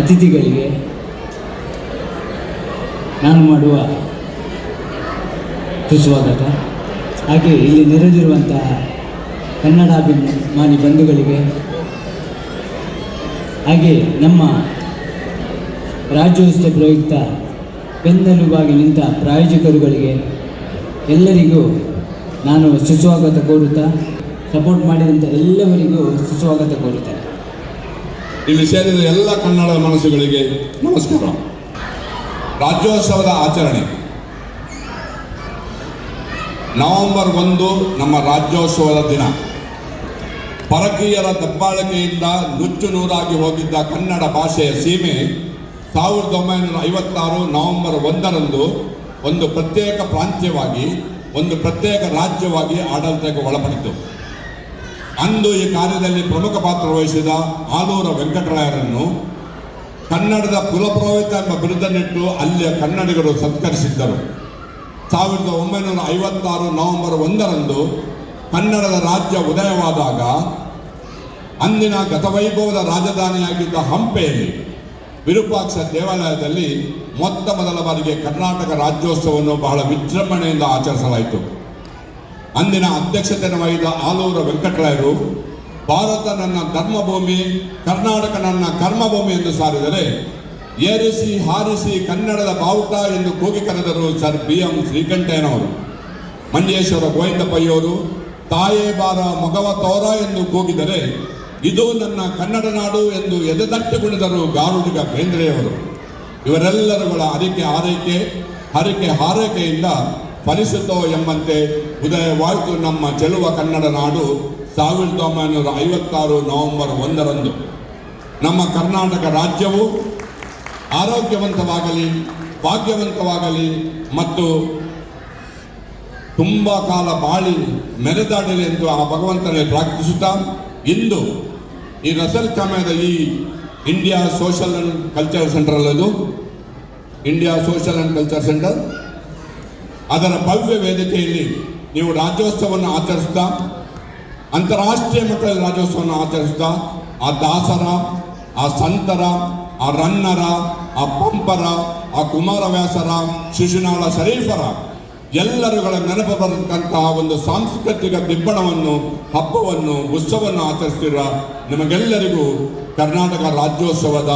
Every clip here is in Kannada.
ಅತಿಥಿಗಳಿಗೆ ನಾನು ಮಾಡುವ ಸುಸ್ವಾಗತ. ಹಾಗೆ ಇಲ್ಲಿ ನೆರೆದಿರುವಂತಹ ಕನ್ನಡಾಭಿಮಾನಿ ಬಂಧುಗಳಿಗೆ, ಹಾಗೆ ನಮ್ಮ ರಾಜ್ಯೋತ್ಸವ ಪ್ರಯುಕ್ತ ಬೆನ್ನೆಲುಬಾಗಿ ನಿಂತ ಪ್ರಾಯೋಜಕರುಗಳಿಗೆ ಎಲ್ಲರಿಗೂ ನಾನು ಸುಸ್ವಾಗತ ಕೋರುತ್ತಾ ಸಪೋರ್ಟ್ ಮಾಡಿದಂಥ ಎಲ್ಲವರಿಗೂ ಸುಸ್ವಾಗತ ಕೋರುತ್ತೇನೆ. ಇಲ್ಲಿ ಸೇರಿದ ಎಲ್ಲ ಕನ್ನಡ ಮನಸ್ಸುಗಳಿಗೆ ನಮಸ್ಕಾರ. ರಾಜ್ಯೋತ್ಸವದ ಆಚರಣೆ. ನವೆಂಬರ್ ಒಂದು ನಮ್ಮ ರಾಜ್ಯೋತ್ಸವದ ದಿನ. ಪರಕೀಯರ ದಬ್ಬಾಳಿಕೆಯಿಂದ ನುಚ್ಚು ನೂರಾಗಿ ಹೋಗಿದ್ದ ಕನ್ನಡ ಭಾಷೆಯ ಸೀಮೆ ಸಾವಿರದ ಒಂಬೈನೂರ ಐವತ್ತಾರು ನವೆಂಬರ್ ಒಂದರಂದು ಒಂದು ಪ್ರತ್ಯೇಕ ಪ್ರಾಂತ್ಯವಾಗಿ, ಒಂದು ಪ್ರತ್ಯೇಕ ರಾಜ್ಯವಾಗಿ ಆಡಳಿತಕ್ಕೆ ಒಳಪಡಿತು ಅಂದು ಈ ಕಾರ್ಯದಲ್ಲಿ ಪ್ರಮುಖ ಪಾತ್ರ ವಹಿಸಿದ ಆಲೂರ ವೆಂಕಟರಾಯರನ್ನು ಕನ್ನಡದ ಕುಲಪುರೋಹಿತ ಎಂಬ ಬಿರುದನ್ನಿಟ್ಟು ಅಲ್ಲಿಯ ಕನ್ನಡಿಗರು ಸತ್ಕರಿಸಿದ್ದರು. ಸಾವಿರದ ಒಂಬೈನೂರ ಐವತ್ತಾರು ನವೆಂಬರ್ ಒಂದರಂದು ಕನ್ನಡದ ರಾಜ್ಯ ಉದಯವಾದಾಗ ಅಂದಿನ ಗತವೈಭವದ ರಾಜಧಾನಿಯಾಗಿದ್ದ ಹಂಪೆಯಲ್ಲಿ ವಿರೂಪಾಕ್ಷ ದೇವಾಲಯದಲ್ಲಿ ಮೊತ್ತ ಮೊದಲ ಬಾರಿಗೆ ಕರ್ನಾಟಕ ರಾಜ್ಯೋತ್ಸವವನ್ನು ಬಹಳ ವಿಜೃಂಭಣೆಯಿಂದ ಆಚರಿಸಲಾಯಿತು. ಅಂದಿನ ಅಧ್ಯಕ್ಷತೆಯನ್ನು ವಹಿದ ಆಲೂರ ವೆಂಕಟರಾಯರು, ಭಾರತ ನನ್ನ ಧರ್ಮಭೂಮಿ, ಕರ್ನಾಟಕ ನನ್ನ ಕರ್ಮಭೂಮಿ ಎಂದು ಸಾರಿದರೆ, ಏರಿಸಿ ಹಾರಿಸಿ ಕನ್ನಡದ ಬಾವುಟ ಎಂದು ಕೂಗಿ ಕರೆದರು ಸರ್ ಬಿ ಎಂ ಶ್ರೀಕಂಠಯ್ಯನವರು. ಮಂಜೇಶ್ವರ ಗೋವಿಂದಪ್ಪಯ್ಯವರು, ತಾಯೇ ಬಾರ ಮೊಗವ ತೋರ ಎಂದು ಕೂಗಿದರೆ, ಇದು ನನ್ನ ಕನ್ನಡ ನಾಡು ಎಂದು ಎದೆದಟ್ಟು ಗುಣಿದರು ಗಾರುಡಿಗ ಬೇಂದ್ರೆಯವರು. ಇವರೆಲ್ಲರುಗಳ ಅರಿಕೆ ಆರೈಕೆ ಹರಿಕೆ ಹಾರೈಕೆಯಿಂದ ಫಲಿಸುತ್ತೋ ಎಂಬಂತೆ ಉದಯವಾಯಿತು ನಮ್ಮ ಚೆಲುವ ಕನ್ನಡ ನಾಡು ಸಾವಿರದ ಒಂಬೈನೂರ ಐವತ್ತಾರು ನವೆಂಬರ್ ಒಂದರಂದು. ನಮ್ಮ ಕರ್ನಾಟಕ ರಾಜ್ಯವು ಆರೋಗ್ಯವಂತವಾಗಲಿ, ಭಾಗ್ಯವಂತವಾಗಲಿ ಮತ್ತು ತುಂಬ ಕಾಲ ಬಾಳಿ ಮೆರೆದಾಡಲಿ ಎಂದು ಆ ಭಗವಂತನೇ ಪ್ರಾರ್ಥಿಸುತ್ತಾ ಇಂದು ಈ ರಸಲ್ ಸಮಯದ ಈ India social and culture centre ಅಲ್ಲದು. India social and culture centre ಅದರ ಭವ್ಯ ವೇದಿಕೆಯಲ್ಲಿ ನೀವು ರಾಜ್ಯೋತ್ಸವವನ್ನು ಆಚರಿಸ್ತಾ, ಅಂತಾರಾಷ್ಟ್ರೀಯ ಮಟ್ಟದಲ್ಲಿ ರಾಜ್ಯೋತ್ಸವವನ್ನು ಆಚರಿಸ್ತಾ, ಆ ದಾಸರ, ಆ ಸಂತರ, ಆ ರನ್ನರ, ಆ ಪಂಪರ, ಆ ಕುಮಾರವ್ಯಾಸರ, ಶಿಶುನಾಳ ಶರೀಫರ ಎಲ್ಲರುಗಳ ನೆನಪು ಬರತಕ್ಕಂತಹ ಒಂದು ಸಾಂಸ್ಕೃತಿಕ ದಿಬ್ಬಣವನ್ನು ಹಬ್ಬವನ್ನು, ಉತ್ಸವವನ್ನು ಆಚರಿಸ್ತಿರುವ ನಿಮಗೆಲ್ಲರಿಗೂ ಕರ್ನಾಟಕ ರಾಜ್ಯೋತ್ಸವದ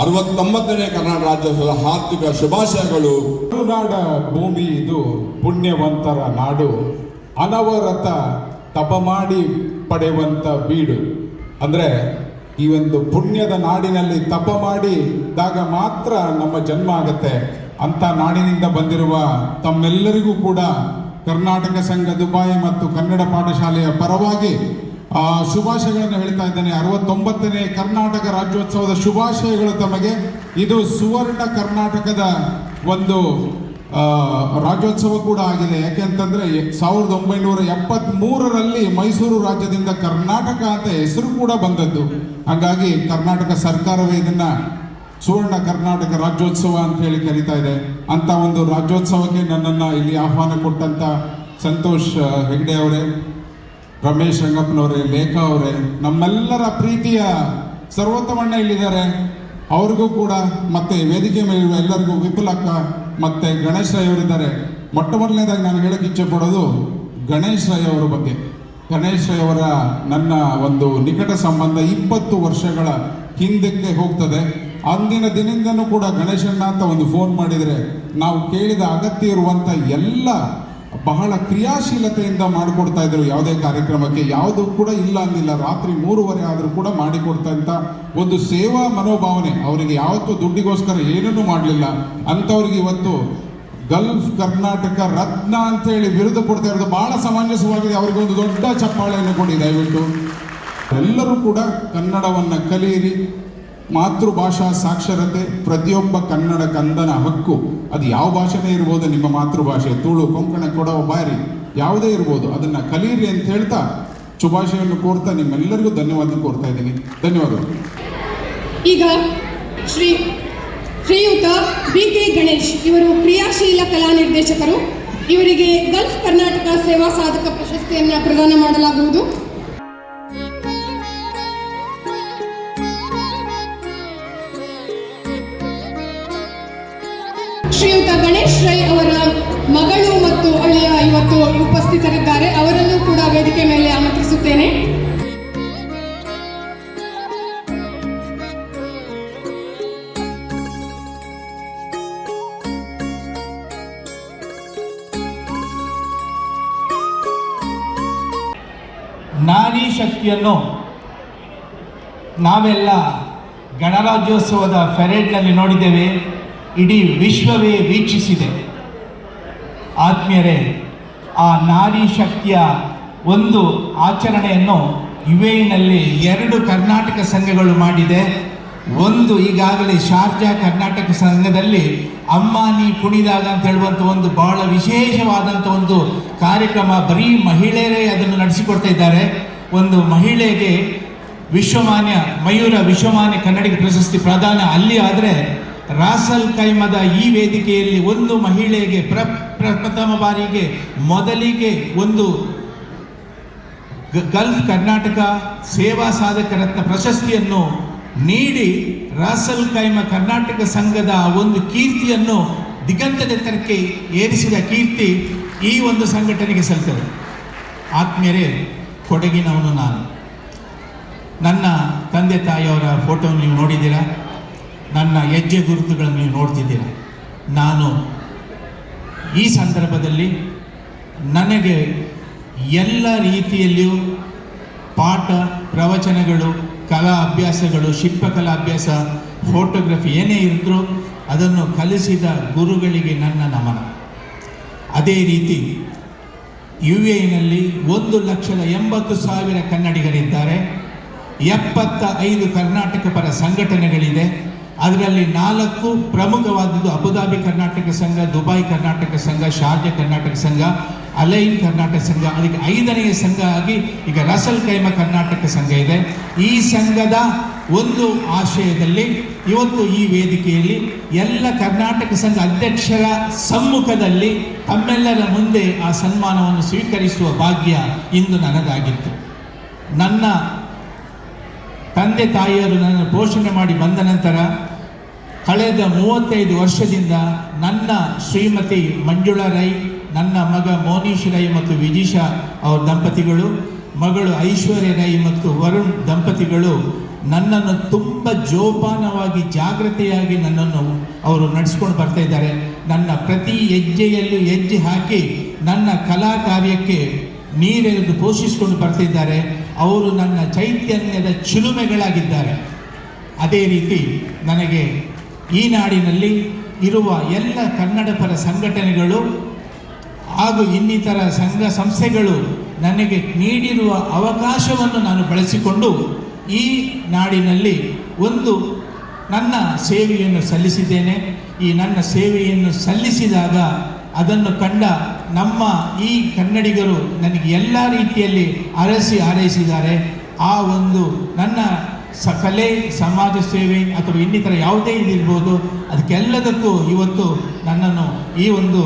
ಅರವತ್ತೊಂಬತ್ತನೇ ಕರ್ನಾಟಕ ರಾಜ್ಯೋತ್ಸವದ ಹಾರ್ದಿಕ ಶುಭಾಶಯಗಳು. ತುಳುನಾಡ ಭೂಮಿ ಇದು ಪುಣ್ಯವಂತರ ನಾಡು. ಅನವರತ ತಪ ಮಾಡಿ ಪಡೆಯುವಂತ ಬೀಡು. ಅಂದ್ರೆ ಈ ಒಂದು ಪುಣ್ಯದ ನಾಡಿನಲ್ಲಿ ತಪ ಮಾಡಿದಾಗ ಮಾತ್ರ ನಮ್ಮ ಜನ್ಮ ಆಗತ್ತೆ. ಅಂತ ನಾಡಿನಿಂದ ಬಂದಿರುವ ತಮ್ಮೆಲ್ಲರಿಗೂ ಕೂಡ ಕರ್ನಾಟಕ ಸಂಘ ದುಬಾಯಿ ಮತ್ತು ಕನ್ನಡ ಪಾಠಶಾಲೆಯ ಪರವಾಗಿ, ಆ, ಶುಭಾಶಯಗಳನ್ನು ಹೇಳ್ತಾ ಇದ್ದೇನೆ. ಅರವತ್ತೊಂಬತ್ತನೇ ಕರ್ನಾಟಕ ರಾಜ್ಯೋತ್ಸವದ ಶುಭಾಶಯಗಳು ತಮಗೆ. ಇದು ಸುವರ್ಣ ಕರ್ನಾಟಕದ ಒಂದು ರಾಜ್ಯೋತ್ಸವ ಕೂಡ ಆಗಿದೆ. ಯಾಕೆಂತಂದ್ರೆ ಸಾವಿರದ ಒಂಬೈನೂರ ಎಪ್ಪತ್ತ್ ಮೂರರಲ್ಲಿ ಮೈಸೂರು ರಾಜ್ಯದಿಂದ ಕರ್ನಾಟಕ ಅಂತ ಹೆಸರು ಕೂಡ ಬಂದದ್ದು. ಹಾಗಾಗಿ ಕರ್ನಾಟಕ ಸರ್ಕಾರವೇ ಇದನ್ನ ಸುವರ್ಣ ಕರ್ನಾಟಕ ರಾಜ್ಯೋತ್ಸವ ಅಂತ ಹೇಳಿ ಕರೀತಾ ಇದೆ. ಅಂತ ಒಂದು ರಾಜ್ಯೋತ್ಸವಕ್ಕೆ ನನ್ನನ್ನು ಇಲ್ಲಿ ಆಹ್ವಾನ ಕೊಟ್ಟಂತ ಸಂತೋಷ್ ಹೆಗ್ಡೆ ಅವರೇ, ರಮೇಶ್ ರಂಗಪ್ಪನವರೇ, ಲೇಖಾ ಅವರೇ, ನಮ್ಮೆಲ್ಲರ ಪ್ರೀತಿಯ ಸರ್ವೋತ್ತಮಣ್ಣ ಇಲ್ಲಿದ್ದಾರೆ. ಅವ್ರಿಗೂ ಕೂಡ ಮತ್ತೆ ವೇದಿಕೆ ಮೇಲೆ ಎಲ್ಲರಿಗೂ ವಿಪುಲಕ್ಕ ಮತ್ತೆ ಗಣೇಶ್ ರಾಯ್ ಅವರಿದ್ದಾರೆ. ಮೊಟ್ಟ ಮೊದಲನೇದಾಗಿ ನಾನು ಹೇಳಕ್ಕೆ ಇಚ್ಛೆ ಪಡೋದು ಗಣೇಶ್ ರಾಯ್ ಬಗ್ಗೆ. ಗಣೇಶ್ ರಾಯ್ ನನ್ನ ಒಂದು ನಿಕಟ ಸಂಬಂಧ ಇಪ್ಪತ್ತು ವರ್ಷಗಳ ಹಿಂದಕ್ಕೆ ಹೋಗ್ತದೆ. ಅಂದಿನ ದಿನದಿಂದನೂ ಕೂಡ ಗಣೇಶಣ್ಣ ಅಂತ ಒಂದು ಫೋನ್ ಮಾಡಿದರೆ ನಾವು ಕೇಳಿದ ಅಗತ್ಯ ಇರುವಂಥ ಎಲ್ಲ ಬಹಳ ಕ್ರಿಯಾಶೀಲತೆಯಿಂದ ಮಾಡಿಕೊಡ್ತಾ ಇದ್ರು. ಯಾವುದೇ ಕಾರ್ಯಕ್ರಮಕ್ಕೆ ಯಾವುದು ಕೂಡ ಇಲ್ಲ ಅಂದಿಲ್ಲ ರಾತ್ರಿ ಮೂರುವರೆ ಆದರೂ ಕೂಡ ಮಾಡಿಕೊಡ್ತಾ ಅಂತ ಒಂದು ಸೇವಾ ಮನೋಭಾವನೆ. ಅವರಿಗೆ ಯಾವತ್ತೂ ದುಡ್ಡಿಗೋಸ್ಕರ ಏನನ್ನೂ ಮಾಡಲಿಲ್ಲ. ಅಂಥವ್ರಿಗೆ ಇವತ್ತು ಗಲ್ಫ್, ಕರ್ನಾಟಕ, ರತ್ನ ಅಂತ ಹೇಳಿ ಬಿರುದು ಕೊಡ್ತಾ ಇರೋದು ಬಹಳ ಸಮಂಜಸವಾಗಿದೆ. ಅವರಿಗೆ ಒಂದು ದೊಡ್ಡ ಚಪ್ಪಾಳೆಯನ್ನು ಕೊಡಿ ದಯವಿಟ್ಟು. ಎಲ್ಲರೂ ಕೂಡ ಕನ್ನಡವನ್ನು ಕಲಿಯಿರಿ. ಮಾತೃಭಾಷಾ ಸಾಕ್ಷರತೆ ಪ್ರತಿಯೊಬ್ಬ ಕನ್ನಡ ಕಂದನ ಹಕ್ಕು. ಅದು ಯಾವ ಭಾಷೆನೇ ಇರ್ಬೋದು, ನಿಮ್ಮ ಮಾತೃಭಾಷೆ. ತುಳು ಕೊಂಕಣ, ಕೊಡವ ಬಾರಿ ಯಾವುದೇ ಇರ್ಬೋದು. ಅದನ್ನ ಕಲೀರಿ ಅಂತ ಹೇಳ್ತಾ ಶುಭಾಶಯವನ್ನು ಕೋರ್ತಾ ನಿಮ್ಮೆಲ್ಲರಿಗೂ ಧನ್ಯವಾದ ಕೋರ್ತಾ ಇದ್ದೀನಿ. ಧನ್ಯವಾದಗಳು. ಈಗ ಶ್ರೀ ಶ್ರೀಯುತ ಬಿ ಕೆ ಗಣೇಶ್ ಇವರು ಕ್ರಿಯಾಶೀಲ ಕಲಾ ನಿರ್ದೇಶಕರು. ಇವರಿಗೆ ಗಲ್ಫ್ ಕರ್ನಾಟಕ ಸೇವಾ ಸಾಧಕ ಪ್ರಶಸ್ತಿಯನ್ನು ಪ್ರದಾನ ಮಾಡಲಾಗುವುದು. ನಾರಿ ಶಕ್ತಿಯನ್ನು ನಾವೆಲ್ಲ ಗಣರಾಜ್ಯೋತ್ಸವದ ಫೆರೇಡ್ನಲ್ಲಿ ನೋಡಿದ್ದೇವೆ, ಇಡೀ ವಿಶ್ವವೇ ವೀಕ್ಷಿಸಿದೆ. ಆತ್ಮೀಯರೇ, ಆ ನಾರಿ ಶಕ್ತಿಯ ಒಂದು ಆಚರಣೆಯನ್ನು ಯು ಎನಲ್ಲಿ ಎರಡು ಕರ್ನಾಟಕ ಸಂಘಗಳು ಮಾಡಿದೆ. ಒಂದು ಈಗಾಗಲೇ ಶಾರ್ಜಾ ಕರ್ನಾಟಕ ಸಂಘದಲ್ಲಿ ಅಮ್ಮ ನೀ ಕುಣಿದಾಗ ಅಂತ ಹೇಳುವಂಥ ಒಂದು ಬಹಳ ವಿಶೇಷವಾದಂಥ ಒಂದು ಕಾರ್ಯಕ್ರಮ ಬರೀ ಮಹಿಳೆಯರೇ ಅದನ್ನು ನಡೆಸಿಕೊಡ್ತಾ ಇದ್ದಾರೆ. ಒಂದು ಮಹಿಳೆಗೆ ವಿಶ್ವಮಾನ್ಯ, ಮಯೂರ ವಿಶ್ವಮಾನ್ಯ ಕನ್ನಡಿಗ ಪ್ರಶಸ್ತಿ ಪ್ರದಾನ ಅಲ್ಲಿ ಆದರೆ ರಾಸಲ್ ಕೈಮದ ಈ ವೇದಿಕೆಯಲ್ಲಿ ಒಂದು ಮಹಿಳೆಗೆ ಪ್ರ, ಪ್ರಥಮ ಬಾರಿಗೆ ಮೊದಲಿಗೆ ಒಂದು ಗಲ್ಫ್ ಕರ್ನಾಟಕ ಸೇವಾ ಸಾಧಕ ರತ್ನ ಪ್ರಶಸ್ತಿಯನ್ನು ನೀಡಿ ರಾಸಲ್ ಕೈಮ ಕರ್ನಾಟಕ ಸಂಘದ ಒಂದು ಕೀರ್ತಿಯನ್ನು ದಿಗಂತದೆತ್ತರಕ್ಕೆ ಏರಿಸಿದ ಕೀರ್ತಿ ಈ ಒಂದು ಸಂಘಟನೆಗೆ ಸಲ್ತದೆ. ಆತ್ಮೀಯರೇ, ಕೊಡಗಿನವನು ನಾನು. ನನ್ನ ತಂದೆ ತಾಯಿಯವರ ಫೋಟೋ ನೀವು ನೋಡಿದ್ದೀರಾ? ನನ್ನ ಹೆಜ್ಜೆ ಗುರುತುಗಳನ್ನು ನೀವು ನೋಡ್ತಿದ್ದೀರಾ? ನಾನು ಈ ಸಂದರ್ಭದಲ್ಲಿ ನನಗೆ ಎಲ್ಲ ರೀತಿಯಲ್ಲಿಯೂ ಪಾಠ, ಪ್ರವಚನಗಳು ಕಲಾ ಅಭ್ಯಾಸಗಳು ಶಿಲ್ಪಕಲಾ ಅಭ್ಯಾಸ ಫೋಟೋಗ್ರಫಿ ಏನೇ ಇದ್ದರೂ ಅದನ್ನು ಕಲಿಸಿದ ಗುರುಗಳಿಗೆ ನನ್ನ ನಮನ. ಅದೇ ರೀತಿ ಯು ಎನಲ್ಲಿ ಒಂದು ಲಕ್ಷದ ಎಂಬತ್ತು ಸಾವಿರ ಕನ್ನಡಿಗರಿದ್ದಾರೆ. ಎಪ್ಪತ್ತ ಐದು ಕರ್ನಾಟಕ ಪರ ಸಂಘಟನೆಗಳಿದೆ. ಅದರಲ್ಲಿ ನಾಲ್ಕು ಪ್ರಮುಖವಾದದ್ದು ಅಬುದಾಬಿ ಕರ್ನಾಟಕ ಸಂಘ, ದುಬೈ ಕರ್ನಾಟಕ ಸಂಘ, ಶಾರ್ಜಾ ಕರ್ನಾಟಕ ಸಂಘ, ಅಲೈನ್ ಕರ್ನಾಟಕ ಸಂಘ. ಅದಕ್ಕೆ ಐದನೆಯ ಸಂಘ ಆಗಿ ಈಗ ರಸಲ್ ಕೈಮ ಕರ್ನಾಟಕ ಸಂಘ ಇದೆ. ಈ ಸಂಘದ ಒಂದು ಆಶಯದಲ್ಲಿ ಇವತ್ತು ಈ ವೇದಿಕೆಯಲ್ಲಿ ಎಲ್ಲ ಕರ್ನಾಟಕ ಸಂಘ ಅಧ್ಯಕ್ಷರ ಸಮ್ಮುಖದಲ್ಲಿ ತಮ್ಮೆಲ್ಲರ ಮುಂದೆ ಆ ಸನ್ಮಾನವನ್ನು ಸ್ವೀಕರಿಸುವ ಭಾಗ್ಯ ಇಂದು ನನಗಾಗಿತ್ತು. ನನ್ನ ತಂದೆ ತಾಯಿಯರು ನನ್ನನ್ನು ಪೋಷಣೆ ಮಾಡಿ ಬಂದ ನಂತರ ಕಳೆದ ಮೂವತ್ತೈದು ವರ್ಷದಿಂದ ನನ್ನ ಶ್ರೀಮತಿ ಮಂಜುಳಾ ರೈ, ನನ್ನ ಮಗ ಮೋನೀಶ್ ರೈ ಮತ್ತು ವಿಜಿಷಾ ಅವರ ದಂಪತಿಗಳು, ಮಗಳು ಐಶ್ವರ್ಯ ರೈ ಮತ್ತು ವರುಣ್ ದಂಪತಿಗಳು ನನ್ನನ್ನು ತುಂಬ ಜೋಪಾನವಾಗಿ, ಜಾಗ್ರತೆಯಾಗಿ ನನ್ನನ್ನು ಅವರು ನಡೆಸ್ಕೊಂಡು ಬರ್ತಾ ಇದ್ದಾರೆ. ನನ್ನ ಪ್ರತಿ ಹೆಜ್ಜೆಯಲ್ಲೂ ಹೆಜ್ಜೆ ಹಾಕಿ ನನ್ನ ಕಲಾ ಕಾರ್ಯಕ್ಕೆ ನೀರೆರೆದು ಪೋಷಿಸಿಕೊಂಡು ಬರ್ತಿದ್ದಾರೆ ಅವರು ನನ್ನ ಚೈತನ್ಯದ ಚಿಲುಮೆಗಳಾಗಿದ್ದಾರೆ. ಅದೇ ರೀತಿ ನನಗೆ ಈ ನಾಡಿನಲ್ಲಿ ಇರುವ ಎಲ್ಲ ಕನ್ನಡ ಪರ ಸಂಘಟನೆಗಳು ಹಾಗೂ ಇನ್ನಿತರ ಸಂಘ ಸಂಸ್ಥೆಗಳು ನನಗೆ ನೀಡಿರುವ ಅವಕಾಶವನ್ನು ನಾನು ಬಳಸಿಕೊಂಡು ಈ ನಾಡಿನಲ್ಲಿ ಒಂದು ನನ್ನ ಸೇವೆಯನ್ನು ಸಲ್ಲಿಸಿದ್ದೇನೆ. ಈ ನನ್ನ ಸೇವೆಯನ್ನು ಸಲ್ಲಿಸಿದಾಗ ಅದನ್ನು ಕಂಡ ನಮ್ಮ ಈ ಕನ್ನಡಿಗರು ನನಗೆ ಎಲ್ಲ ರೀತಿಯಲ್ಲಿ ಅರಸಿ ಹಾರೈಸಿದ್ದಾರೆ. ಆ ಒಂದು ನನ್ನ ಕಲೆ ಸಮಾಜ ಸೇವೆ ಅಥವಾ ಇನ್ನಿತರ ಯಾವುದೇ ಇದಿರ್ಬೋದು ಅದಕ್ಕೆಲ್ಲದಕ್ಕೂ ಇವತ್ತು ನನ್ನನ್ನು ಈ ಒಂದು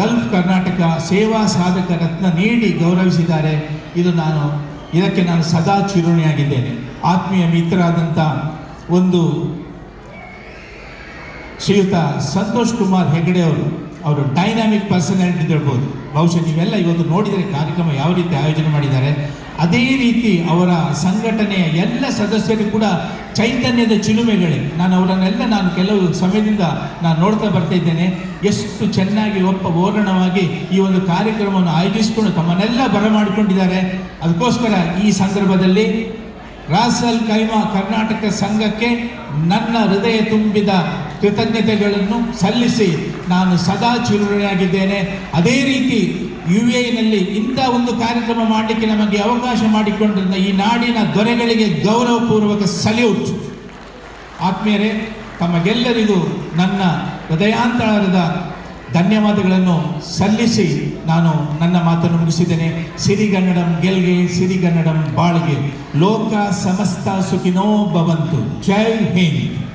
ಗಲ್ಫ್ ಕರ್ನಾಟಕ ಸೇವಾ ಸಾಧಕ ರತ್ನ ನೀಡಿ ಗೌರವಿಸಿದ್ದಾರೆ. ಇದು ನಾನು, ಇದಕ್ಕೆ ನಾನು ಸದಾ ಚಿರುಣಿಯಾಗಿದ್ದೇನೆ ಆತ್ಮೀಯ ಮಿತ್ರರಾದಂಥ ಒಂದು ಶ್ರೀಯುತ ಸಂತೋಷ್ ಕುಮಾರ್ ಹೆಗಡೆ ಅವರು ಅವರು ಡೈನಾಮಿಕ್ ಪರ್ಸನಾಲಿಟಿ ಹೇಳ್ಬೋದು ಬಹುಶಃ ನೀವೆಲ್ಲ ಇವತ್ತು ನೋಡಿದರೆ ಕಾರ್ಯಕ್ರಮ ಯಾವ ರೀತಿ ಆಯೋಜನೆ ಮಾಡಿದ್ದಾರೆ. ಅದೇ ರೀತಿ ಅವರ ಸಂಘಟನೆಯ ಎಲ್ಲ ಸದಸ್ಯರು ಕೂಡ ಚೈತನ್ಯದ ಚಿಲುಮೆಗಳೇ. ನಾನು ಅವರನ್ನೆಲ್ಲ ನಾನು ಕೆಲವು ಸಮಯದಿಂದ ನಾನು ನೋಡ್ತಾ ಬರ್ತಾ ಇದ್ದೇನೆ. ಎಷ್ಟು ಚೆನ್ನಾಗಿ ಒಪ್ಪ ಓರಣವಾಗಿ ಈ ಒಂದು ಕಾರ್ಯಕ್ರಮವನ್ನು ಆಯೋಜಿಸಿಕೊಂಡು ತಮ್ಮನ್ನೆಲ್ಲ ಬರಮಾಡಿಕೊಂಡಿದ್ದಾರೆ. ಅದಕ್ಕೋಸ್ಕರ ಈ ಸಂದರ್ಭದಲ್ಲಿ ರಾಸಲ್ ಕೈಮಾ ಕರ್ನಾಟಕ ಸಂಘಕ್ಕೆ ನನ್ನ ಹೃದಯ ತುಂಬಿದ ಕೃತಜ್ಞತೆಗಳನ್ನು ಸಲ್ಲಿಸಿ ನಾನು ಸದಾ ಚಿರುಣಿಯಾಗಿದ್ದೇನೆ ಅದೇ ರೀತಿ ಯು ಎನಲ್ಲಿ ಇಂಥ ಒಂದು ಕಾರ್ಯಕ್ರಮ ಮಾಡಲಿಕ್ಕೆ ನಮಗೆ ಅವಕಾಶ ಮಾಡಿಕೊಂಡಿರುವ ಈ ನಾಡಿನ ದೊರೆಗಳಿಗೆ ಗೌರವಪೂರ್ವಕ ಸಲ್ಯೂಟ್ ಆತ್ಮೀಯರೇ, ತಮಗೆಲ್ಲರಿಗೂ ನನ್ನ ಹೃದಯಾಂತರದ ಧನ್ಯವಾದಗಳನ್ನು ಸಲ್ಲಿಸಿ ನಾನು ನನ್ನ ಮಾತನ್ನು ಮುಗಿಸಿದ್ದೇನೆ. ಸಿರಿಗನ್ನಡಂ ಗೆಲ್ಗೆ, ಸಿರಿಗನ್ನಡಂ ಬಾಳ್ಗೆ. ಲೋಕ ಸಮಸ್ತ ಸುಖಿನೋ ಭವಂತು. ಜೈ ಹಿಂದ್.